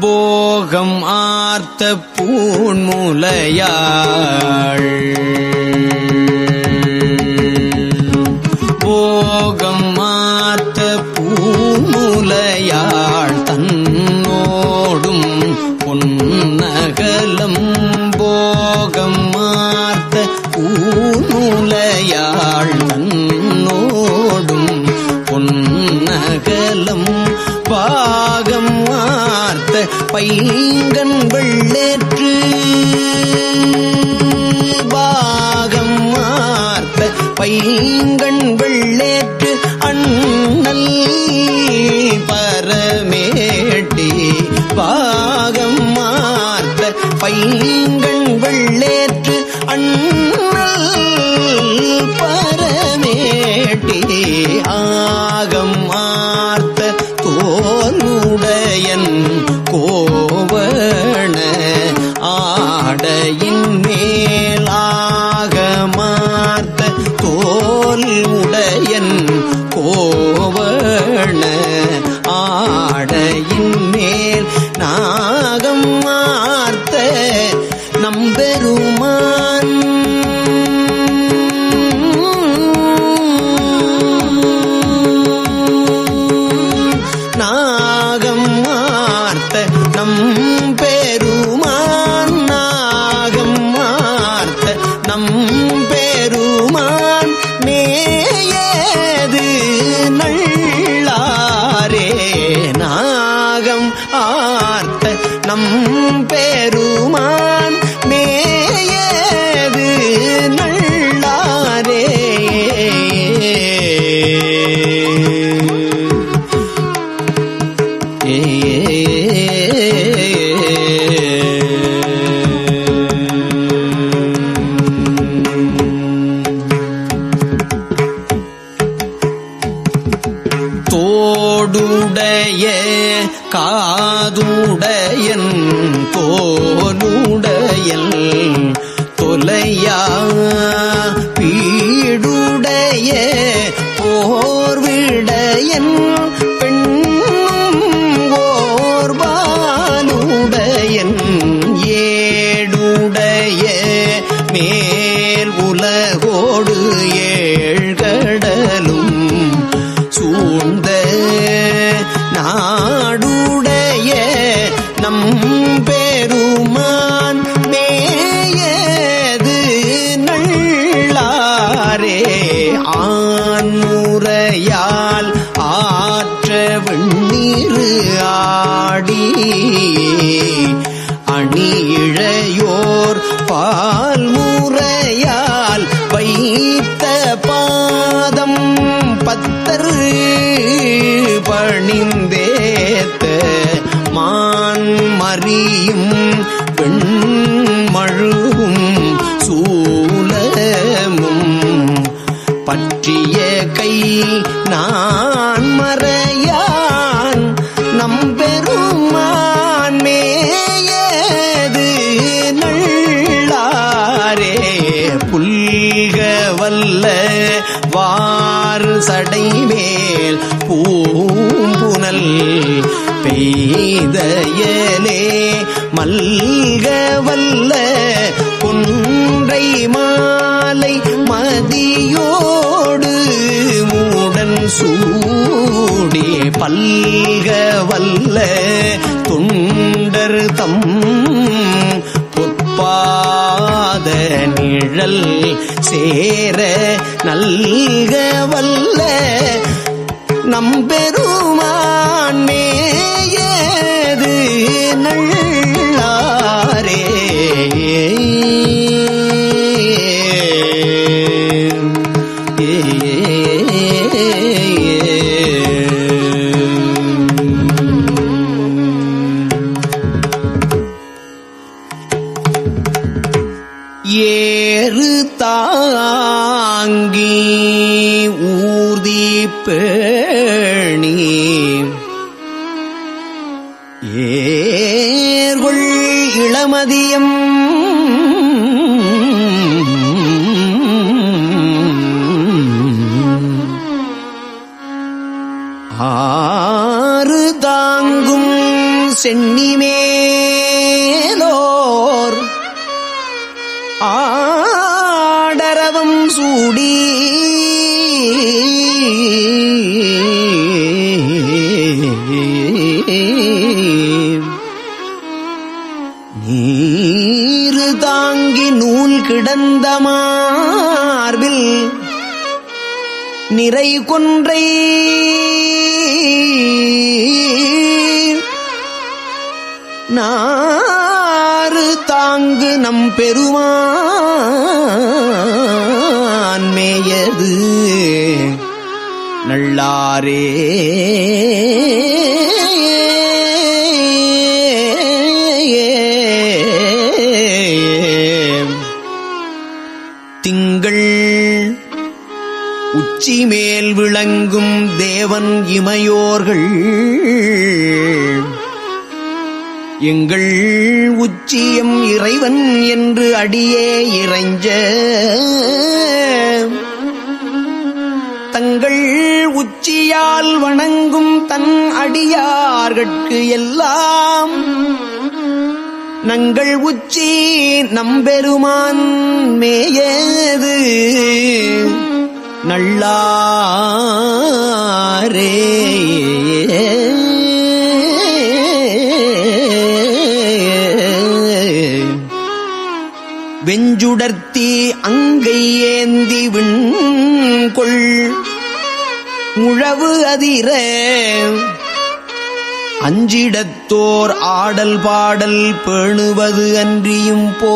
போகம் ஆர்த்த பூண்முலையாள் ಬಾಯಿ காடுடைய காதுடையன் தோனுடையல் தொலையா பீடுடைய அணியிழையோர் பால் முறையால் வைத்த பாதம் பத்தர் பணிந்தேத்த மான் மறியும் பெண் மழுவும் சூலமும் பற்றிய கை நான் ஈதையலே மல்க வல்ல குன்றை மாலை மதியோடு மூடன் சூடி பல்க வல்ல தொண்டர் தம் பொற்பாத நிழல் சேர நல்க வல்ல நம்பெரு ஆறு தாங்கும் சென்னிமேலோர். ஆடரவம் சூடி. நீரு தாங்கி நூல் கிடந்த மார்பில் நிறை கொன்றை நம் பெருமான் மேயது. நல்லாரே. திங்கள் உச்சி மேல் விளங்கும் தேவன் இமையோர்கள். எங்கள் நிச்சயம் இறைவன் என்று அடியே இறைஞ்ச தங்கள் உச்சியால் வணங்கும் தன் அடியார்கட்கு எல்லாம் நங்கள் உச்சி நம்பெருமான் மேயது நல்லாரே. வெஞ்சுடர்த்தி அங்கை ஏந்தி விண்கொள். உழவு அதிர அஞ்சிடத்தோர் ஆடல் பாடல் பேணுவது அன்றியும் போய்.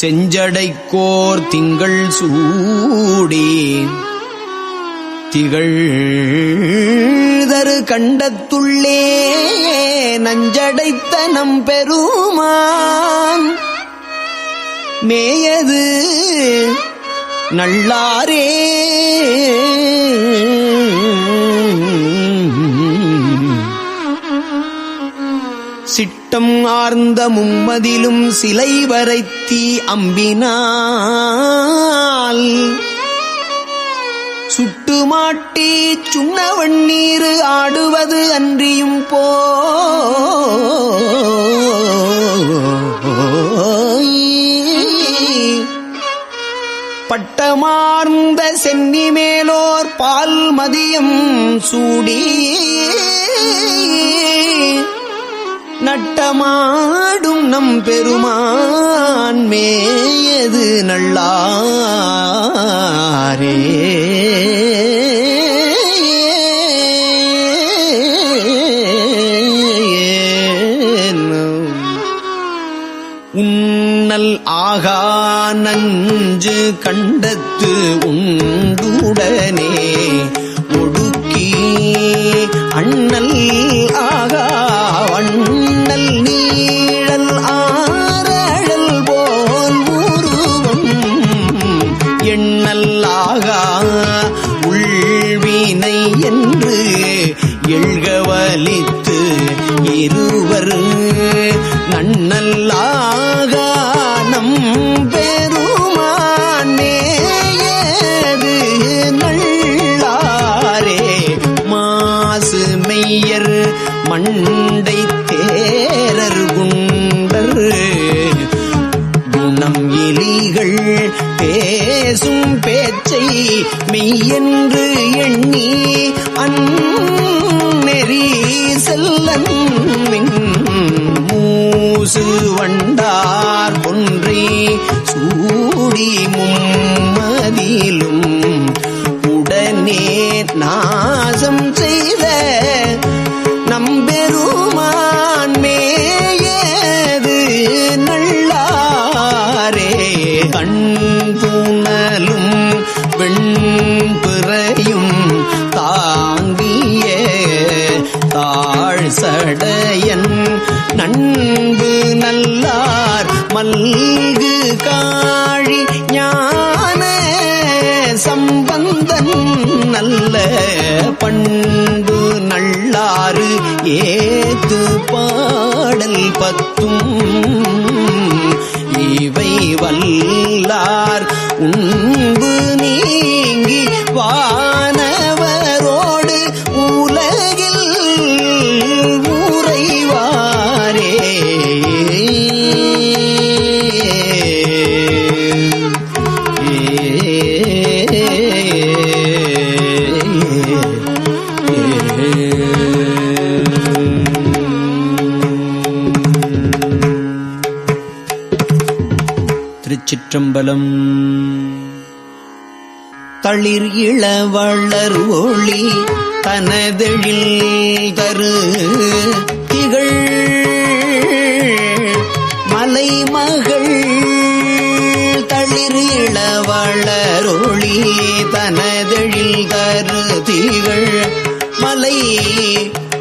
செஞ்சடைக்கோர் திங்கள் சூடி திகழ்தரு கண்டத்துள்ளே நஞ்சடைத்த நம் பெருமான். மேயது நல்லாரே. சிட்டம் ஆர்ந்த மும்மதிலும் சிலை வரைத்தி அம்பினால். சுட்டு மாட்டி சுண்ண வண்ணீர் ஆடுவது அன்றியும் போ. பட்டமார்ந்த சென்னி மேலோர் பால் மதியம் சூடி. நட்டமாடும் நம் பெருமான் மேயது நல்லாரே. உன்னல் ஆகா நஞ்சு கண்டத்து உண்டுடனே. என்று எண்ணி அந்நெறி செல்லன் மூசு வண்டார் ஒன்றி சூடி மும்மதிலும் உடனே நாசம் செய் பண்பு நள்ளாறு ஏத்து பாடல் பத்தும். இவை வல்லார் உன் தளிர் இளவளர் ஒளி தனதெழில் தரு. திகழ் மலைமகள் தளிர் இளவளரொளி தனதெழில் தரு. திகழ் மலை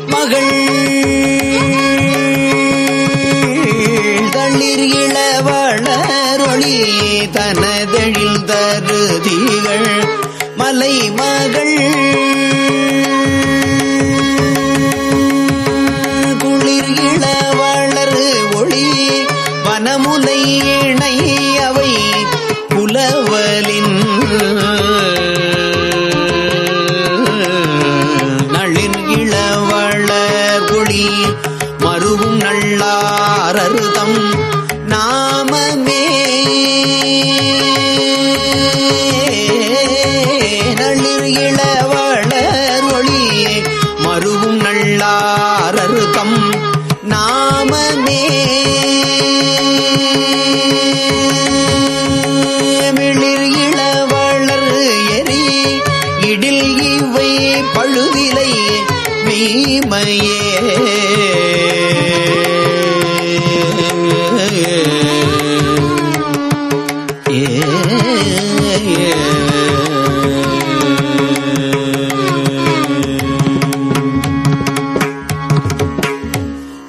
மகள் மலை மகள். குளிர் இளவளர் ஒளி வனமுலை இணை அவை புலவலின். நளிர் இளவளர் ஒளி மருவும் நல்லாரருதம்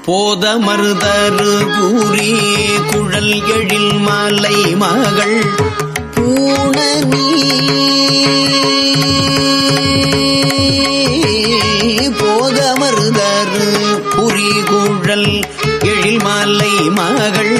போத மருதரு பூரி குழல் எழில் மாலை மகள் பூணனி போத மருதரு புரி குழல் எழில் மாலை மகள்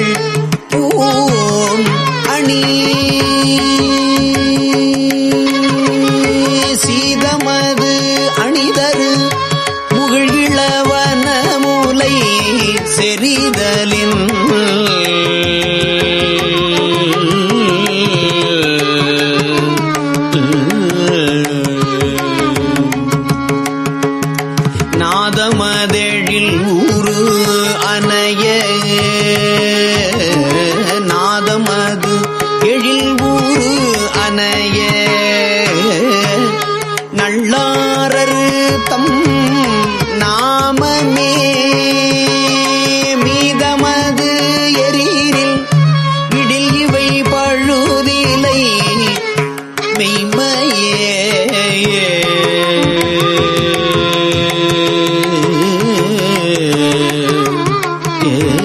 के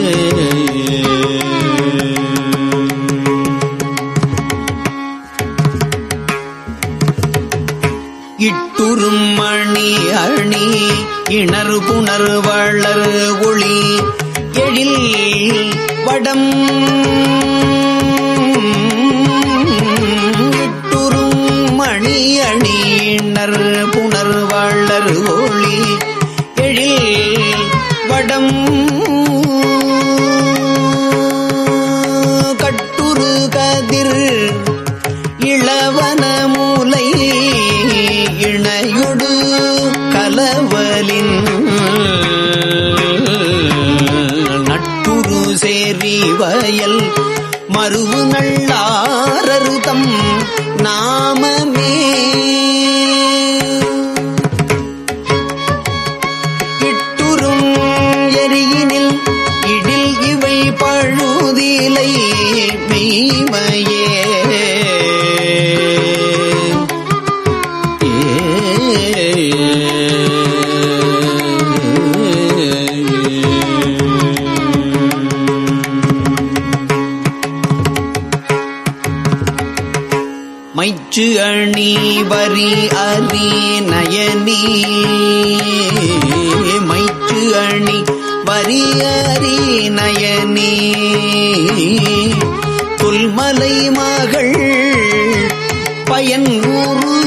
கலவலின் நட்டுரு சேரி வயல் மறுவு நல்லாரருதம் நாமமே அச்சு அணி வரி அரி நயனி. மைச்சு அணி வரி அரி நயனி. துல்மலை மகள் பயன் ஊரு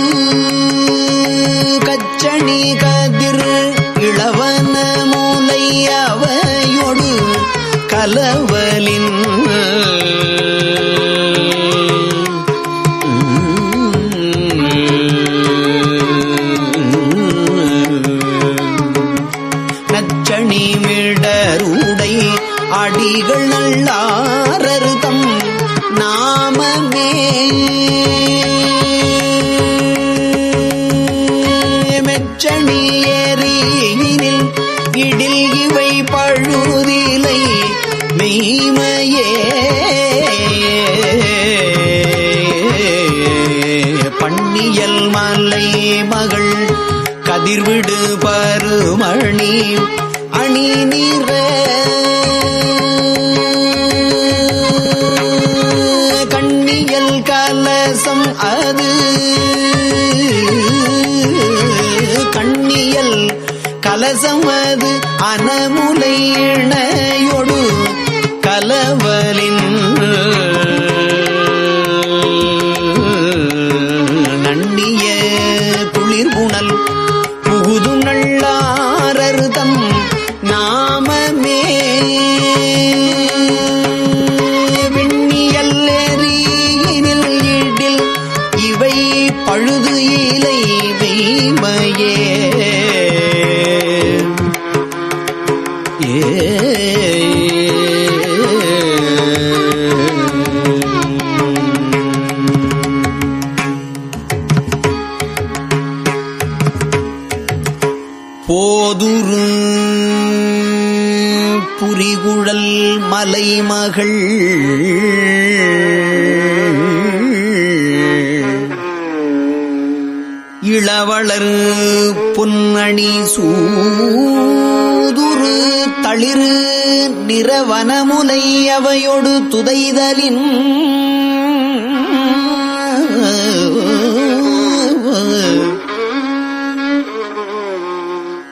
புரிகுழல் மலைமகள். இளவளர் பொன்னணி சூதுரு தளிரு நிறவனமுலை அவையொடு துதைதலின்.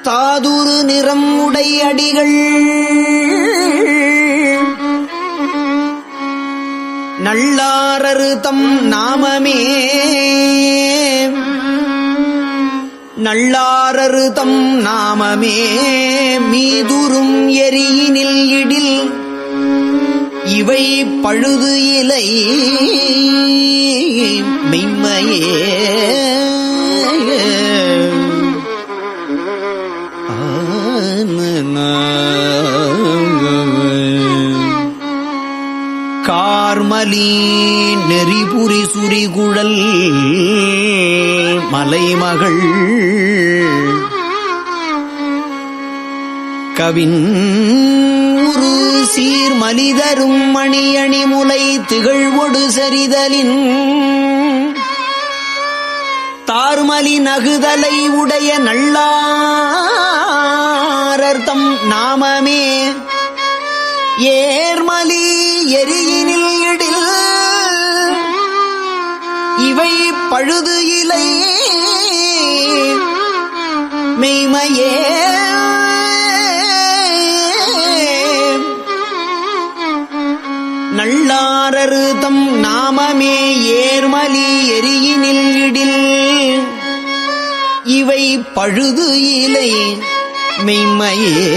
தாதுரு நிறம் உடையடிகள் அடிகள் நள்ளாரரு தம் நாமமே. நள்ளாரரு தம் நாமமே. மீதுரும் எரியினில் இடில் இவை பழுது இலை. மெய்மையே. மகள். கவின் உரு சீர் மனிதரும் மணியணி முலை திகழ்வொடு சரிதலின் தார்மலி நகுதலை உடைய நள்ளாரர்த்தம் நாமமே. ஏர்மலி எரியினில் இடில். இவை பழுது இலையே மெய்மையே. நள்ளாரரு தம் நாமமே ஏர்மலி எரியினில் இடில். இவை பழுது இலை மெய்மையே.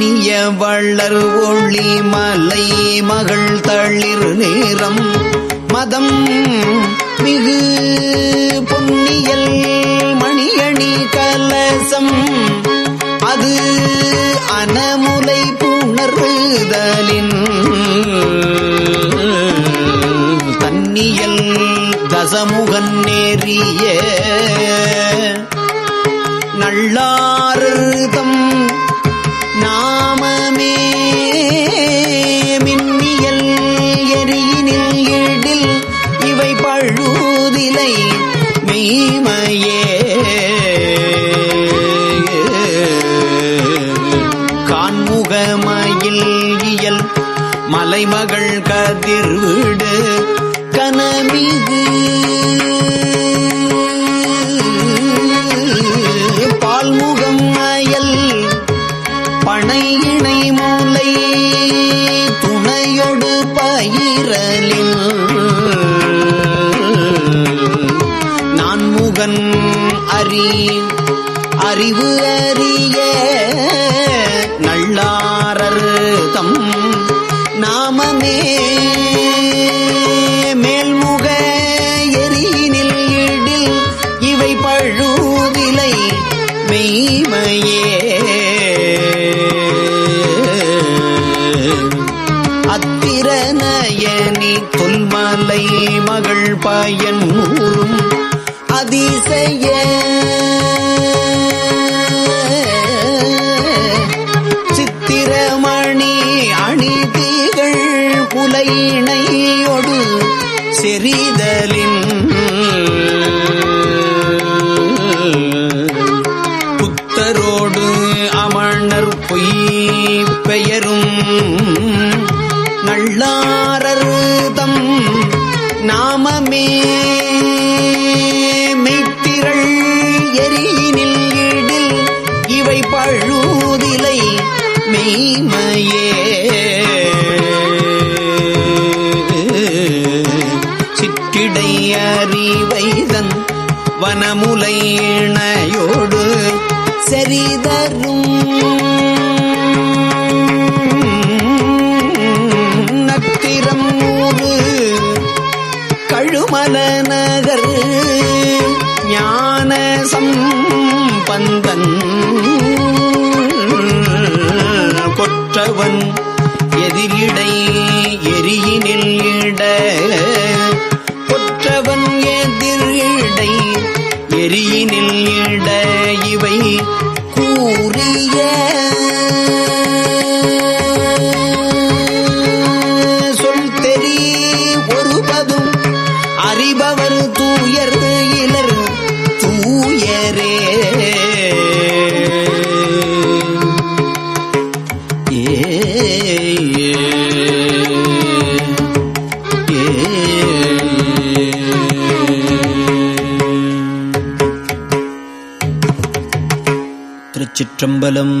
மன்னிய வள்ளர் ஒளி மலை மகள் தளிர் நேரம். மதம் மிகு பொன்னியல் மணியணி கலசம். அது அனமுலை புணர்தலின் தன்னியல் தசமுகன் நேரிய. நள்ளார்தம் தம் மலைமகள் கதிர்விடு கனமிகு இவை பழுவிலை மெய்மையே. அத்திரநயனி தொல்மலை மகள் பயன் ஊரும் அதிசய நள்ளாரருதம் நாமமே. மெய்த்திரள் எரியினில் ஈடில் இவை பழுதிலை மெய்மையே. சிற்றிடை அறிவை தன் வனமுலை இணையோடு செறிதரு है चम्बलम्